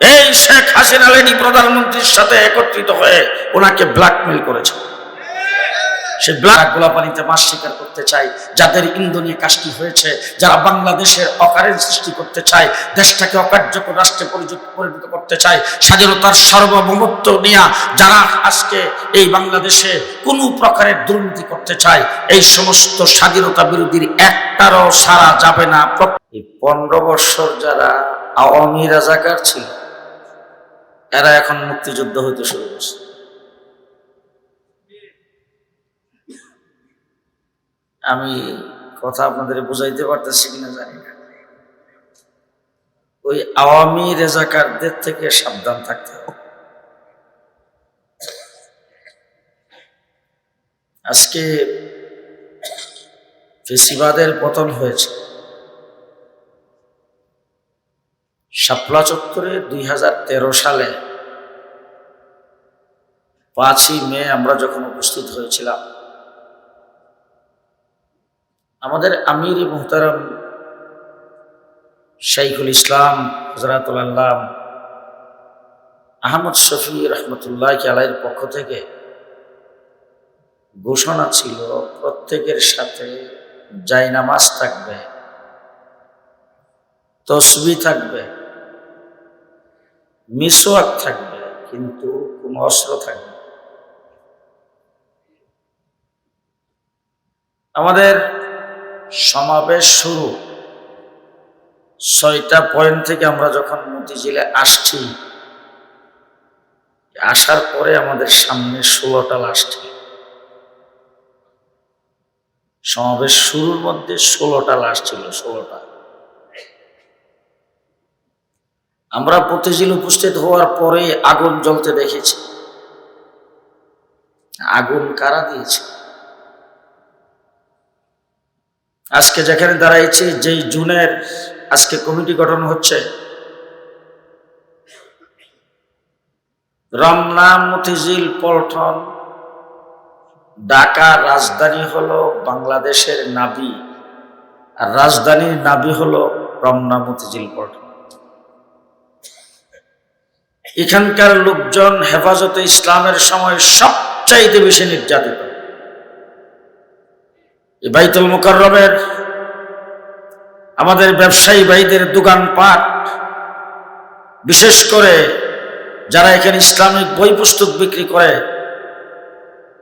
এই শেখ হাসিনা লেনি প্রধানমন্ত্রীর সাথে একত্রিত হয়ে ওনাকে ব্ল্যাকমেল করেছে। সে ব্ল্যাক গোলাপানিতে মাছ শিকার করতে চায়, যাদের ইন্দোনিয়া কাজটি হয়েছে, যারা বাংলাদেশের অকারেন্স সৃষ্টি করতে চায়, দেশটাকে অকার্যকর রাষ্ট্রে পরিণত করতে চায়, স্বাধীনতার সার্বভৌমত্ব নিয়ে যারা আজকে এই বাংলাদেশে কোনো প্রকারের দুর্নীতি করতে চায়, এই সমস্ত স্বাধীনতা বিরোধীর একটারও সারা যাবে না। এই পনেরো বৎসর যারা আওয়ামী রাজাকার ছিল এরা এখন মুক্তিযুদ্ধ হইতে শুরু করছে। আমি কথা আপনাদের বুঝাইতে পারতেছি কিনা জানি না। ওই আওয়ামী রেজাকারদের থেকে সাবধান থাকতে হবে। আজকে ফেসিবাদের পতন হয়েছে। শাপলা চত্বরে দুই হাজার তেরো সালে পাঁচই মে আমরা যখন উপস্থিত হয়েছিলাম, আমাদের আমির মোহতারাম শাইখুল ইসলাম হজরাতুল আল্লাম, আহমদ শফি রহমতুল্লাহ আলাইয়ের পক্ষ থেকে ঘোষণা ছিল, প্রত্যেকের সাথে জায়নামাজ থাকবে, তসবি থাকবে। মিসওয়াক থাকবে, কিন্তু কোনো অস্ত্র থাকবে। আমাদের সমাবেশ শুরু। ছয়টা পয়েন্ট থেকে আমরা যখন মতিঝিলে আসছি, আসার পরে আমাদের সামনে ষোলোটা ছিল। সমাবেশ শুরুর মধ্যে ষোলোটা লাশ ছিল, ষোলোটা। আমরা প্রতিজিল উপস্থিত হওয়ার পরে আগুন জ্বলতে দেখেছি। আগুন কারা দিয়েছে? আজকে যেখানে দাঁড়াইছি, যেই জুনের আজকে কমিটি গঠন হচ্ছে, রমনা, মতিঝিল, পল্টন, ঢাকা, রাজধানী হলো বাংলাদেশের নাবি, আর রাজধানীর নাবি হলো রমনা, মতিঝিল, পল্টন। এখানকার লোকজন হেফাজতে ইসলামের সময় সবচাইতে বেশি নির্যাতিত। বাইতুল মোকাররমের আমাদের ব্যবসায়ী ভাইদের দোকানপাট, বিশেষ করে যারা এখানে ইসলামিক বই পুস্তক বিক্রি করে,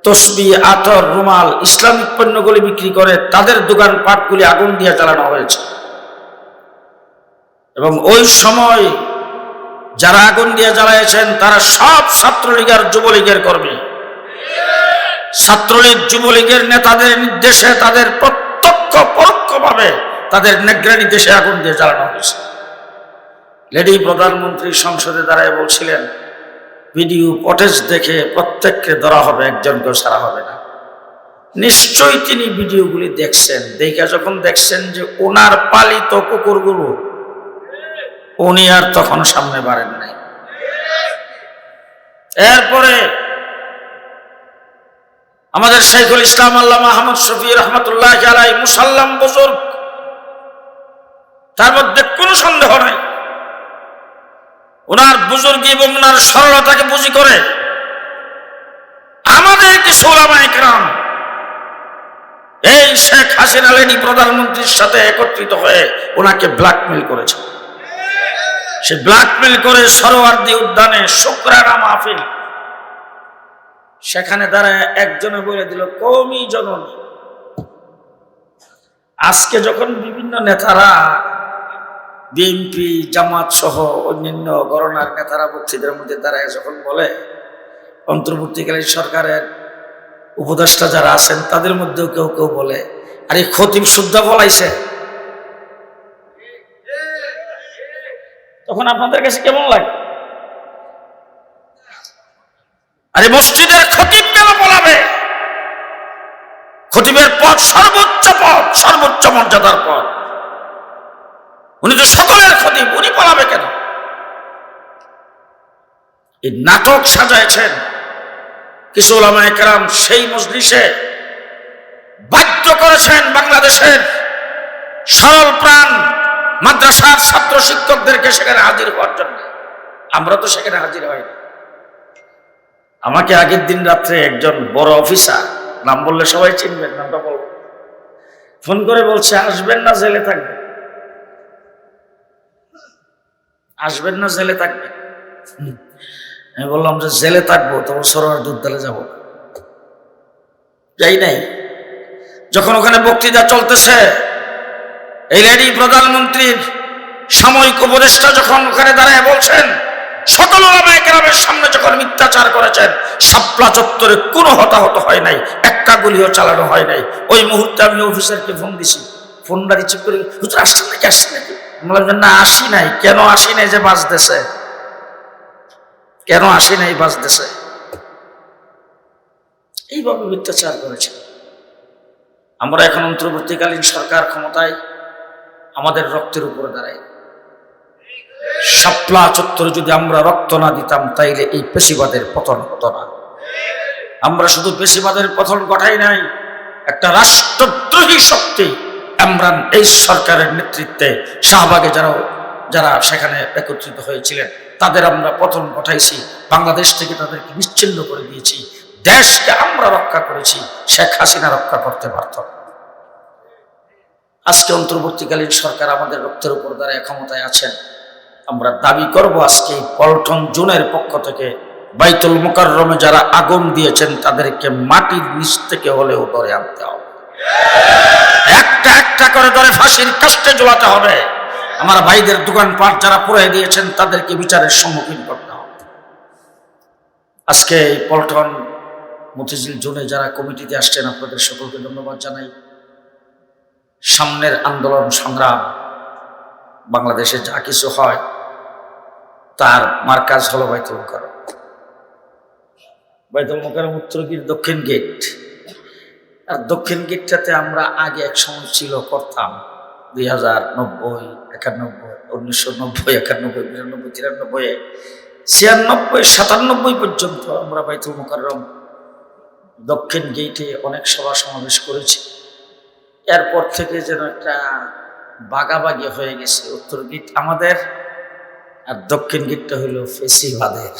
তসবি, আতর, রুমাল, ইসলামিক পণ্যগুলি বিক্রি করে, তাদের দোকান দোকানপাটগুলি আগুন দিয়ে চালানো হয়েছে। এবং ওই সময় যারা আগুন দিয়ে জ্বালাইছেন তারা সব ছাত্রলীগের যুবলীগের কর্মী। ছাত্রলীগ যুবলীগের নেতাদের নির্দেশে তাদের প্রত্যক্ষ পরোক্ষভাবে তাদের নেগ্রানি দেশে আগুন দিয়ে জ্বালানো হয়েছে। লেডি প্রধানমন্ত্রী সংসদে দাঁড়ায় বলছিলেন, ভিডিও ফটেজ দেখে প্রত্যেককে ধরা হবে, একজনকেও ছাড়া হবে না। নিশ্চয়ই তিনি ভিডিওগুলি দেখছেন। দেখে যখন দেখছেন যে ওনার পালিত কুকুরগুলো উনি আর তখন সামনে বাড়েন নাই। এরপরে আমাদের শাইখুল ইসলাম আল্লাহ মাহমুদ শফি রহমতুল্লাহ আলাই মুসাল্লাম বুজুর্গ, তার মধ্যে কোনো সন্দেহ নাই। ওনার বুজুর্গ এবং ওনার সরলতাকে বুঝি করে আমাদের কিছু এই শেখ হাসিনা লেনি প্রধানমন্ত্রীর সাথে একত্রিত হয়ে ওনাকে ব্ল্যাকমেল করেছে। সে ব্ল্যাকমেল করে সরোয়ার্দি উদ্যানে, শুক্রানা মাহফিল। সেখানে দাঁড়ায় একজনে বলে দিল কৌমি জননী। আজকে যখন বিভিন্ন নেতারা, বিএনপি, জামাত সহ অন্যান্য গণনার নেতারা বক্তৃদের মধ্যে দাঁড়ায়, যখন বলে, অন্তর্বর্তীকালীন সরকারের উপদেষ্টা যারা আছেন, তাদের মধ্যেও কেউ কেউ বলে, আরে খতিব শুদ্ধ বলাইছে। তখন আপনাদের কাছে কেমন লাগে? আরে মসজিদের খতিব কেন বলাবে? খতিবের পদ সর্বোচ্চ পদ সর্বোচ্চ মর্যাদার পদ উনি তো সকলের খতিব, উনি বলাবে কেন? এই নাটক সাজাইছেন কিছু ওলামা একরাম সেই মজলিসে। বাধ্য করেছেন বাংলাদেশের সরল প্রাণ মাদ্রাসার ছাত্র শিক্ষকদেরকে সেখানে হাজির হওয়ার জন্য। আমরা তো সেখানে হাজির হয় আমাকে আগের দিন রাত্রে একজন বড় অফিসার, নাম বললে সবাই চিনবেন, নামটা বল ফোন করে বলছে, আসবেন না, জেলে থাকবেন। আসবেন না, জেলে থাকবেন। হুম। আমি বললাম যে, জেলে থাকব তো সরোয়ার দুধদালে যাব যাই নাই। যখন ওখানে বক্তৃতা চলতেছে এই লেডি প্রধানমন্ত্রীর সাময়িক উপদেষ্টা যখন ওখানে দাঁড়ায় বলছেন সকল গ্রামের সামনে যখন মিথ্যাচার করেছেন সাপলা চত্বরে কোনো হতাহত হয় নাই একটা গুলিও চালানো হয় নাই। ওই মুহূর্তে আমি অফিসারকে ফোন দিছি। ফোনটা রিসিভ করে হুজুর আসছেন নাকি? আসছেন নাকি? বললাম যে, না আসি নাই। কেন আসি নাই যে বাঁচতেছে কেন আসি নাই বাঁচতেছে এইভাবে মিথ্যাচার করেছে। আমরা এখন অন্তর্বর্তীকালীন সরকার ক্ষমতায় আমাদের রক্তের উপরে দাঁড়ায় শাপলা চত্বরে যদি আমরা রক্ত না দিতাম, তাইলে এই পেশিবাদের পতন হতো না আমরা শুধু পেশিবাদের পতন ঘটাই নাই, একটা রাষ্ট্রদ্রোহী শক্তি ইমরান এই সরকারের নেতৃত্বে শাহবাগে যারা যারা সেখানে একত্রিত হয়েছিলেন, তাদের আমরা পতন ঘটাইছি, বাংলাদেশ থেকে তাদেরকে নিশ্চিন্ন করে দিয়েছি, দেশকে আমরা রক্ষা করেছি, শেখ হাসিনা রক্ষা করতে পারত না। আজকে অন্তর্বর্তীকালীন সরকার আমাদের রক্তের উপর দ্বারা ক্ষমতায় আছেন। আমরা দাবি করব আজকে পল্টন জোনের পক্ষ থেকে বাইতুল মোকাররমে যারা আগুন দিয়েছেন, তাদেরকে মাটির নিচ থেকে হলেও ধরে আনতে হবে। একটা একটা করে ধরে ফাঁসির কাস্টে জ্বলাতে হবে। আমার ভাইদের দোকানপাট যারা পুড়ে দিয়েছেন, তাদেরকে বিচারের সম্মুখীন করতে হবে। আজকে এই পল্টন মতিঝিল জোনে যারা কমিটিতে আসছেন, আপনাদের সকলকে ধন্যবাদ জানাই। সামনের আন্দোলন সংগ্রাম বাংলাদেশে যা কিছু হয়, তার মার্কাজ হলো বাইতুল মোকারম বাইতুল মোকারম উত্তর গেট দক্ষিণ গেট। আর দক্ষিণ গেটটাতে আমরা আগে এক সময় ছিল করতাম, দুই হাজার নব্বই, একানব্বই, উনিশশো নব্বই, একানব্বই, বিরানব্বই, তিরানব্বই, ছিয়ানব্বই, সাতানব্বই পর্যন্ত আমরা বাইতুল মোকাররম দক্ষিণ গেটে অনেক সভা সমাবেশ করেছি। এরপর থেকে যেন একটা বাগাবাগি হয়ে গেছে। উত্তর গেট আমাদের আর দক্ষিণ গেটটা হইল ফেসিবাদের।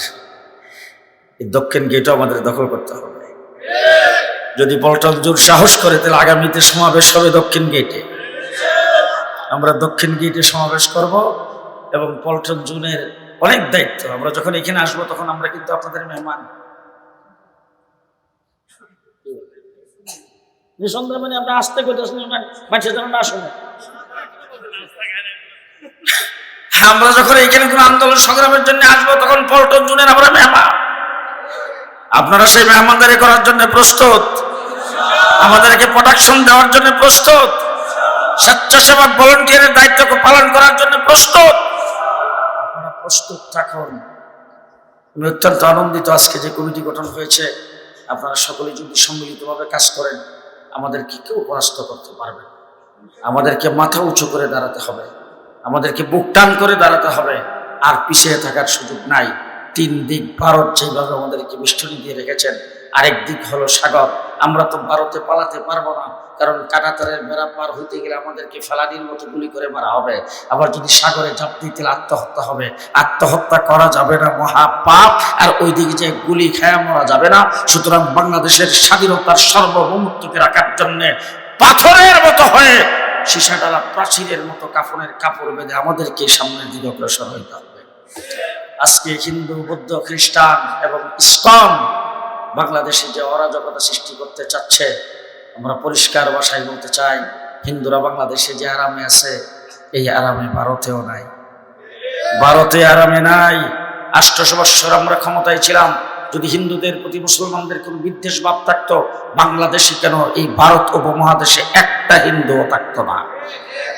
এই দক্ষিণ গেটও আমাদের দখল করতে হবে। যদি পল্টন জোর সাহস করে, তাহলে আগামীতে সমাবেশ হবে দক্ষিণ গেটে আমরা দক্ষিণ গেটে সমাবেশ করব এবং পল্টন জুনের অনেক দায়িত্ব। আমরা যখন এখানে আসব, তখন আমরা কিন্তু আপনাদের মেহমান। নিঃসন্দেহ মানে আমরা আসতে করতেছি মানুষের যেন না শুনে আমরা যখন এখানে কোনো আন্দোলন সংগ্রামের জন্য আসব, তখন পল্টন জুনের আমরা মেহমান। আপনারা সেই মেহমানদারি করার জন্য প্রস্তুত। আমাদেরকে প্রোডাকশন দেওয়ার জন্য প্রস্তুত। স্বেচ্ছাসেবক ভলেন্টিয়ারের দায়িত্ব পালন করার জন্য প্রস্তুত। প্রস্তুত থাকুন। আমি অত্যন্ত আনন্দিত আজকে যে কমিটি গঠন হয়েছে। আপনারা সকলে যদি সম্মিলিতভাবে কাজ করেন আমাদেরকে কেউ পরাস্ত করতে পারবে আমাদেরকে মাথা উঁচু করে দাঁড়াতে হবে। আমাদেরকে বুক টান করে দাঁড়াতে হবে। আর পিছিয়ে থাকার সুযোগ নাই। তিন দিক ভারত যেভাবে আমাদেরকে বেষ্টনী দিয়ে রেখেছেন, আরেক দিক হলো সাগর। আমরা তো ভারতে পালাতে পারব না। কারণ কাটাতারের বেড়া পার হইতে গেলে আমাদেরকে ফেলানির মতো গুলি করে মারা হবে। আবার যদি সাগরে ঝাঁপ দিতে আত্মহত্যা হবে। আত্মহত্যা করা যাবে না, মহা পাপ। আর ওই দিকে যে গুলি খেয়া মরা যাবে না। সুতরাং বাংলাদেশের স্বাধীনতার সার্বভৌমত্বকে রাখার জন্যে পাথরের মতো হয়ে সীসাডালা প্রাচীরের মতো কাফনের কাপড় বেঁধে আমাদেরকে সামনের দিকে অগ্রসর হইতে হবে। আজকে হিন্দু, বৌদ্ধ, খ্রিস্টান এবং ইসকন বাংলাদেশে যে অরাজকতা সৃষ্টি করতে চাচ্ছে, আমরা পরিষ্কার ভাষায় বলতে চাই, হিন্দুরা বাংলাদেশে যে আরামে আছে, এই আরামে ভারতেও নাই। ভারতে আরামে নাই। আষ্টশো বৎসর আমরা ক্ষমতায় ছিলাম, যদি হিন্দুদের প্রতি মুসলমানদের কোনো বিদ্বেষ ভাব থাকতো, বাংলাদেশে কেন এই ভারত উপমহাদেশে একটা হিন্দুও থাকতো না?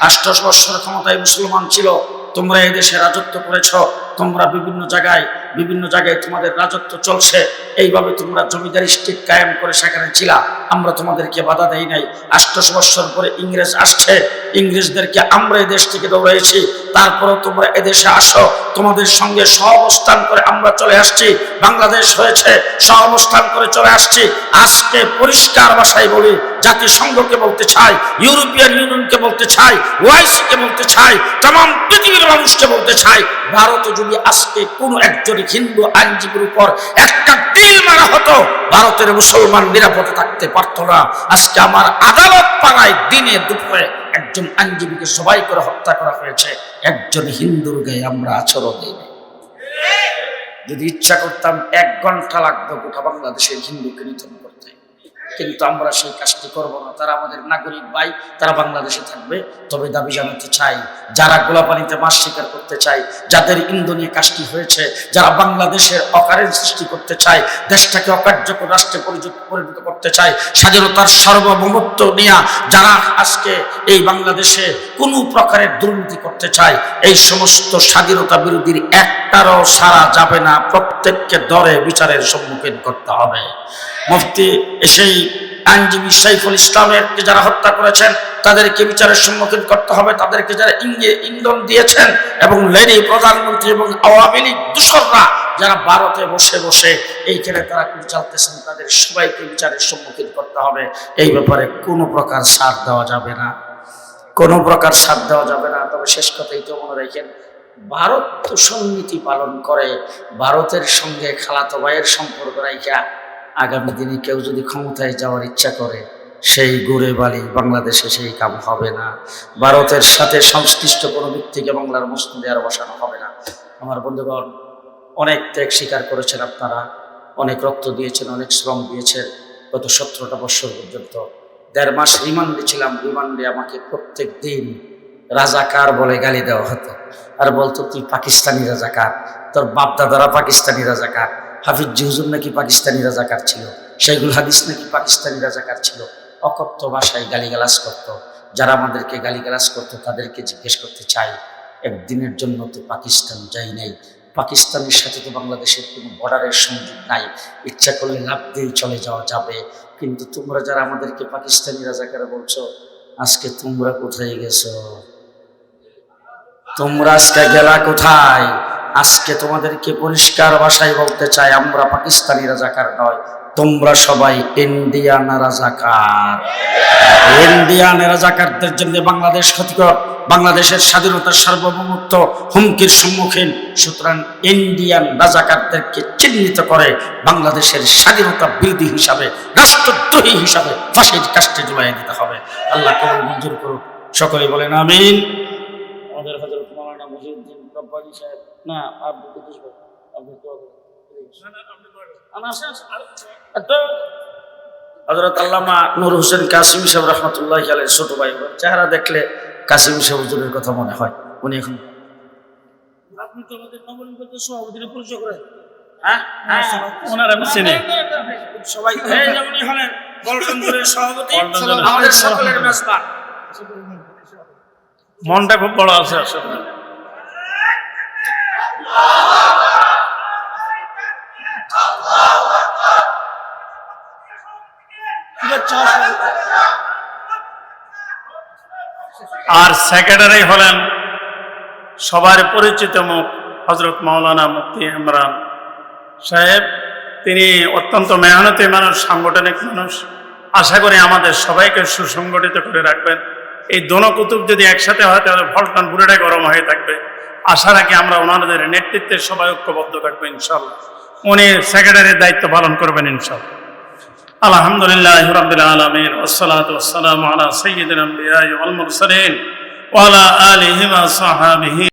আষ্টশো বৎসর ক্ষমতায় মুসলমান ছিল, তোমরা এই দেশে রাজত্ব করেছ তোমরা বিভিন্ন জায়গায় বিভিন্ন জায়গায় তোমাদের রাজত্ব চলছে। এইভাবে তোমরা জমিদারি স্টেট কায়েম করে সেখানে ছিলা। আমরা তোমাদেরকে বাধা দেই নাই। আষ্টশো বৎসর পরে ইংরেজ আসছে। ইংরেজদেরকে আমরা এই দেশ থেকে দৌড়াইছি। তারপরেও তোমরা এদেশে আসো। তোমাদের সঙ্গে সহাবস্থান করে আমরা চলে আসছি। বাংলাদেশ হয়েছে সহাবস্থান করে চলে আসছি। আজকে পরিষ্কার ভাষায় বলি জাতিসংঘকে বলতে চাই ইউরোপিয়ান ইউনিয়নকে বলতে চাই ওয়াইসিকে বলতে চাই তাম পৃথিবীর মানুষকে বলতে চাই ভারত যদি আজকে কোন একজন হিন্দু আইনজীবীর উপর একটা ডিল মারা হতো, ভারতের মুসলমান নিরাপদে থাকতে পারতো না। আজকে আমার আদালত পাড়ায় দিনে দুপুরে একজন আইনজীবীকে সবাই করে হত্যা করা হয়েছে, একজন হিন্দুর গায়ে আমরা আচরণ দিই যদি ইচ্ছা করতাম, এক ঘণ্টা লাগতো গোটা বাংলাদেশের হিন্দুকে করতে কিন্তু আমরা সেই কাজটি করব না। তারা আমাদের নাগরিক ভাই, তারা বাংলাদেশে থাকবে। তবে দাবি জানাতে চাই, যারা গোলাপানিতে মাছ শিকার করতে চাই যাদের ইন্ধনীয় কাজটি হয়েছে, যারা বাংলাদেশের অকারের সৃষ্টি করতে চায়, দেশটাকে অকার্যকর রাষ্ট্রে পরিণত করতে চায়, স্বাধীনতার সার্বভৌমত্ব নিয়ে যারা আজকে এই বাংলাদেশে কোনো প্রকারের দুর্নীতি করতে চায়, এই সমস্ত স্বাধীনতা বিরোধীর একটারও সারা যাবে না। প্রত্যেককে দরে বিচারের সম্মুখীন করতে হবে। মুফতি সেই আইনজীবী সাইফুল ইসলামের যারা হত্যা করেছেন, তাদেরকে বিচারের সম্মুখীন করতে হবে। তাদেরকে যারা ইঙ্গে ইন্ধন দিয়েছেন এবং লেডি প্রধানমন্ত্রী এবং আওয়ামী লীগ দূষররা যারা ভারতে বসে বসে এইখানে তারা চালতেছেন, তাদের সবাইকে বিচারের সম্মুখীন করতে হবে। এই ব্যাপারে কোনো প্রকার ছাড় দেওয়া যাবে না। কোনো প্রকার ছাড় দেওয়া যাবে না। তবে শেষ কথাই তো মনে রাখেন, ভারত তো সন্নীতি পালন করে। ভারতের সঙ্গে খালাতো ভাইয়ের সম্পর্ক রাইখা আগামী দিনে কেউ যদি ক্ষমতায় যাওয়ার ইচ্ছা করে, সেই গুড়ে বালি বাংলাদেশে সেই কাম হবে না। ভারতের সাথে সংশ্লিষ্ট কোনো ব্যক্তিকে বাংলার মসজিদে আর বসানো হবে না। আমার বন্ধুগণ, অনেক ত্যাগ স্বীকার করেছেন আপনারা, অনেক রক্ত দিয়েছেন, অনেক শ্রম দিয়েছেন, গত সতেরোটা বছর পর্যন্ত। দেড় মাস রিমান্ডে ছিলাম, রিমান্ডে আমাকে প্রত্যেক দিন রাজাকার বলে গালি দেওয়া হতো। আর বলতো, তুই পাকিস্তানি রাজাকার, তোর বাপ দাদারা পাকিস্তানি রাজাকার হাফিজ হুজুর নাকি পাকিস্তানি রাজাকার ছিল? সেইগুল হাদিস নাকি পাকিস্তানি রাজাকার ছিল? অকথ্য ভাষায় গালিগালাজ করতো। যারা আমাদেরকে গালিগালাজ করতো, তাদেরকে জিজ্ঞেস করতে চাই একদিনের জন্য তো পাকিস্তান যাই নাই। পাকিস্তানের সাথে তো বাংলাদেশের কোনো বর্ডারের সংযোগ নাই। ইচ্ছা করলে লাভ দিয়েই চলে যাওয়া যাবে। কিন্তু তোমরা যারা আমাদেরকে পাকিস্তানি রাজাকার বলছো, আজকে তোমরা কোথায় গেছো? তোমরা আজকে গেলা কোথায়? আজকে তোমাদেরকে পরিষ্কার ভাষায় বলতে চাই, আমরা পাকিস্তানি রাজাকার নয়, তোমরা সবাই ইন্ডিয়ান রাজাকার। ইন্ডিয়ান রাজাকারদের জন্য বাংলাদেশ ক্ষতিকর, বাংলাদেশের স্বাধীনতার সার্বভৌমত্ব হুমকির সম্মুখীন। সুতরাং ইন্ডিয়ান রাজাকারদেরকে চিহ্নিত করে বাংলাদেশের স্বাধীনতা বিরোধী হিসাবে, রাষ্ট্রদ্রোহী হিসাবে ফাঁসির কাষ্টে জুলাই দিতে হবে। আল্লাহ কেবল মঞ্জুর করুক। সকলে বলেন, আমিন। আমাদের মৌলানা রব্বানি সাহেব। না আপনি কুদ্দুস ভাই আপনি তো হজরত আল্লামা নূর হোসেন কাসিম সাহেব রহমতুল্লাহ আলের ছোট ভাই চেহারা দেখলে কাসিম সাহেব হুজুরের কথা মনে হয়। উনি এখন আপনি তো আমাদের নবীন সভাপতির পরিচয় করেন। হ্যাঁ? হ্যাঁ চিনি। সবাই উনি হলেন পল্টনপুরের সভাপতি আমাদের সকলের মনটা খুব বড় আছে আসলে। আর সেক্রেটারি হলেন সবার পরিচিত মুখ হজরত মাওলানা মুফতি ইমরান সাহেব। তিনি অত্যন্ত মেহনতি মানুষ, সাংগঠনিক মানুষ। আশা করি আমাদের সবাইকে সুসংগঠিত করে রাখবেন। এই দোনো কুতুব যদি একসাথে হয়, তাহলে ফলটন পুরোটাই গরম হয়ে থাকবে। আশা রাখি আমরা ওনাদের নেতৃত্বের সবাই ঐক্যবদ্ধ থাকব ইনশাল্লাহ উনি সেক্রেটারির দায়িত্ব পালন করবেন ইনশাল্লাহ আলহামদুলিল্লাহ আলমিন ওয়াল